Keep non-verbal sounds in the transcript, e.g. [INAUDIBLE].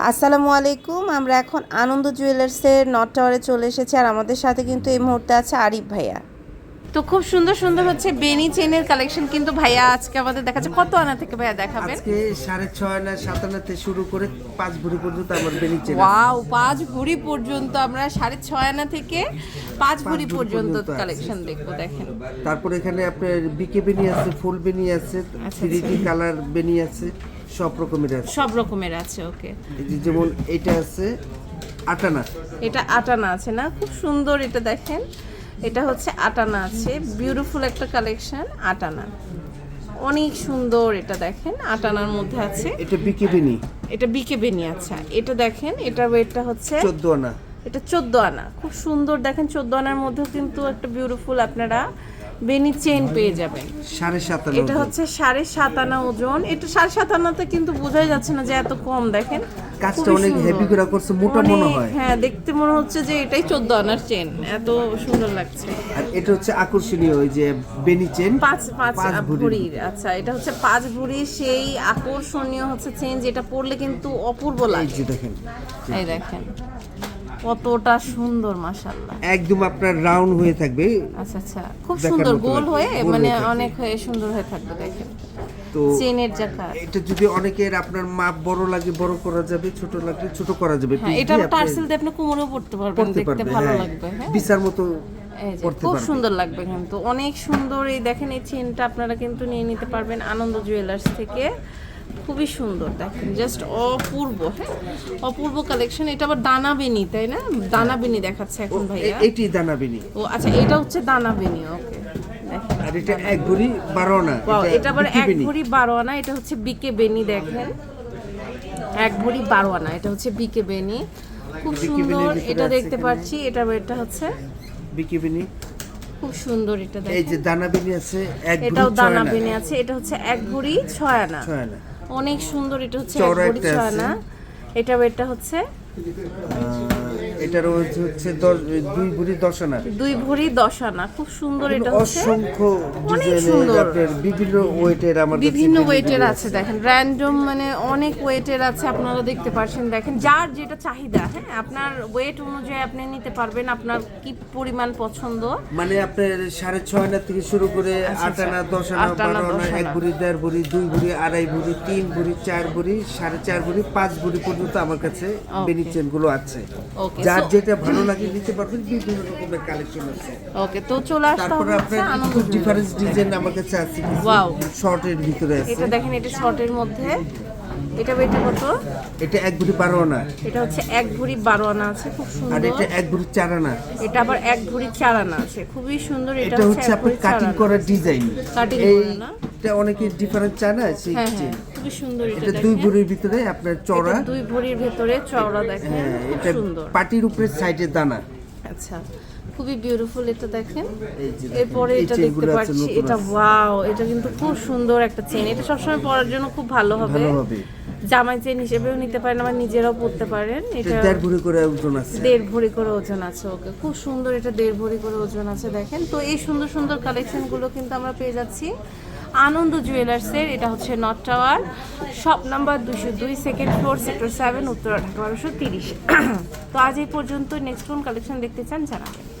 আসসালামু আলাইকুম। আমরা এখন আনন্দ জুয়েলার্সের নট টাওয়ারে চলে এসেছি আর আমাদের সাথে কিন্তু এই মুহূর্তে আছে আরিফ ভাইয়া। তো খুব সুন্দর সুন্দর হচ্ছে বেনি চেনের কালেকশন কিন্তু ভাইয়া আজকে আমাদের দেখাচ্ছে। কত আনা থেকে ভাইয়া দেখাবেন? আজকে সাড়ে ছয় না সাত আনা থেকে শুরু করে পাঁচ ভরি পর্যন্ত আমার বেরিয়েছে ওয়াও পাঁচ ভরি পর্যন্ত। আমরা সাড়ে ছয় আনা থেকে পাঁচ ভরি পর্যন্ত কালেকশন দেখব দেখেন। তারপর এখানে আপনার বিকে বেনি আছে ফুল বেনি আছে থ্রি কালার বেনি আছে। সব রকমের আছে। সব রকমের আছে ওকে। যেমন এটা আছে আটানা। এটা আটানা আছে না? খুব সুন্দর এটা দেখেন। এটা হচ্ছে আটানা আছে। বিউটিফুল একটা কালেকশন আটানা। অনেক সুন্দর এটা দেখেন আটানার মধ্যে আছে। এটা বিকে বেনি এটা বিকে বেনি আচ্ছা। এটা দেখেন এটার ওয়েটটা হচ্ছে চোদ্দ আনা। এটা চোদ্দ আনা। খুব সুন্দর দেখেন চোদ্দ আনার মধ্যেও কিন্তু একটা বিউটিফুল আপনারা বেনি চেন পেয়ে যাবেন। সাড়ে সাত আনা এটা হচ্ছে সাড়ে সাত আনা ওজন। এটা সাড়ে সাত আনাতে কিন্তু বোঝাই যাচ্ছে না যে এত কম দেখেন। কাজটা অনেক হেভি করে করছে মোটা মনে হয়। হ্যাঁ দেখতে মনে হচ্ছে যে এটাই চোদ্দ আনার চেন এত সুন্দর লাগছে। আর এটা হচ্ছে আকর্ষণীয় ওই যে বেনি চেন পাঁচ পাঁচ। ভরির আচ্ছা এটা হচ্ছে পাঁচ ভরি সেই আকর্ষণীয় হচ্ছে চেন যেটা পরলে কিন্তু অপূর্ব লাগে। দেখেন। এই দেখেন। কতটা সুন্দর মাশাল্লাহ একদম আপনার রাউন্ড হয়ে থাকবে। আচ্ছা আচ্ছা। খুব সুন্দর গোল হয়ে মানে অনেক হয়ে সুন্দর হয়ে থাকবে দেখেন। তো চেনের জাকার এটা যদি অনেকের আপনার মাপ বড় লাগে বড় করা যাবে ছোট লাগলে ছোট করা যাবে। হ্যাঁ এটা টার্সেল দিয়ে আপনি কোমরেও পড়তে পারবেন দেখতে ভালো হ্যাঁ। লাগবে হ্যাঁ। বিছার মতো খুব সুন্দর লাগবে কিন্তু। অনেক সুন্দর এই দেখেন এই চেনটা আপনারা কিন্তু নিয়ে নিতে পারবেন আনন্দ জুয়েলার্স থেকে। খুবই সুন্দর দেখেন জাস্ট অপূর্ব হ্যাঁ? অপূর্ব কালেকশন এটা আবার দানা বেনি তাই না? দানা বেনি দেখাচ্ছে এখন ভাইয়া। এটি দানাবিনি। ও আচ্ছা এটা হচ্ছে দানা বেনি ওকে আর এটা এক ভরি বারো না Wow, এটা আবার এক। ভরি বারো আনা এটা হচ্ছে বিকে বেনি দেখেন। এক ভরি বারো আনা এটা হচ্ছে বিকে বেনি খুব সুন্দর এটা দেখতে পাচ্ছি এটা এটা হচ্ছে বিকিবিনি। খুব সুন্দর এটা এই যে দানা বিনি আছে এক এটাও দানা বিনি আছে এটা হচ্ছে এক ভরি ছয় আনা। অনেক সুন্দর এটা হচ্ছে এক ভরি ছয় আনা। এটা এটা হচ্ছে এটার হচ্ছে দুই ভরি দশ আনা দুই ভরি দশ আনা খুব সুন্দর এটা হচ্ছে। অসংখ্য ডিজাইনের আপনার বিভিন্ন ওয়েটের কাছে বিভিন্ন ওয়েটের আছে দেখেন র্যান্ডম মানে অনেক ওয়েটের আছে আপনারা দেখতে পাচ্ছেন দেখেন যার যেটা চাহিদা হ্যাঁ আপনার ওয়েট অনুযায়ী আপনি নিতে পারবেন আপনার কি পরিমাণ পছন্দ। মানে আপনার সাড়ে ছয় আনা থেকে শুরু করে আচ্ছা, আট আনা আচ্ছা। দশ আনা আনা, বারো আনা এক আনা। ভরি দেড় ভরি দুই ভরি আড়াই ভরি তিন ভরি চার ভরি সাড়ে চার ভরি পাঁচ ভরি পর্যন্ত আমার কাছে বেনি চেনগুলো আছে। Okay, যার যেটা ভালো লাগে নিতে পারবেন বিভিন্ন রকমের কালেকশন আছে। ওকে তো চলে আসতে তারপরে হবে আপনার আনন্দ ডিফারেন্স ডিজাইন আমার কাছে আছে Wow. শর্টের ভিতরে আছে। এটা দেখেন এটা শর্টের মধ্যে। এটা এটা কত? এটা এক ভরি বারো আনা। এটা হচ্ছে এক ভরি বারো আনা আছে খুব আর এটা এক ভরি চার আনা। এটা আবার এক ভরি চার আনা আছে খুবই সুন্দর এটা হচ্ছে আপনার কাটিং। করার ডিজাইন এই করা না? এটা অনেকে ডিফারেন্ট চায় না সেই হ্যাঁ হ্যাঁ। খুবই সুন্দর এটা দুই ভরির ভিতরে আপনার এটা দুই ভরির ভেতরে চওড়া দেখেন হ্যাঁ এটা সুন্দর। পাটির উপরে সাইডে দানা। আচ্ছা খুবই বিউটিফুল এটা দেখেন। এরপরে এটা দেখতে পাচ্ছি এটা ওয়াও এটা কিন্তু খুব সুন্দর একটা চেন এটা সবসময় পরার জন্য খুব ভালো হবে। জামাই চেন হিসেবেও নিতে পারেন আবার নিজেরাও পরতে পারেন। এটা এটা দেড় ভরি করে ওজন আছে। দেড় ভরি করে ওজন আছে ওকে। খুব সুন্দর এটা দেড় ভরি করে ওজন আছে দেখেন। তো এই সুন্দর সুন্দর কালেকশনগুলো কিন্তু আমরা পেয়ে যাচ্ছি। আনন্দ জুয়েলার্সের এটা হচ্ছে নট টাওয়ার শপ নাম্বার দুশো দুই সেকেন্ড ফ্লোর সেক্টর সেভেন উত্তর ঢাকা বারোশো তিরিশ। [CLEARS THROAT] তো আজ এই পর্যন্ত নেক্সট কোন কালেকশন দেখতে চান জানাবেন।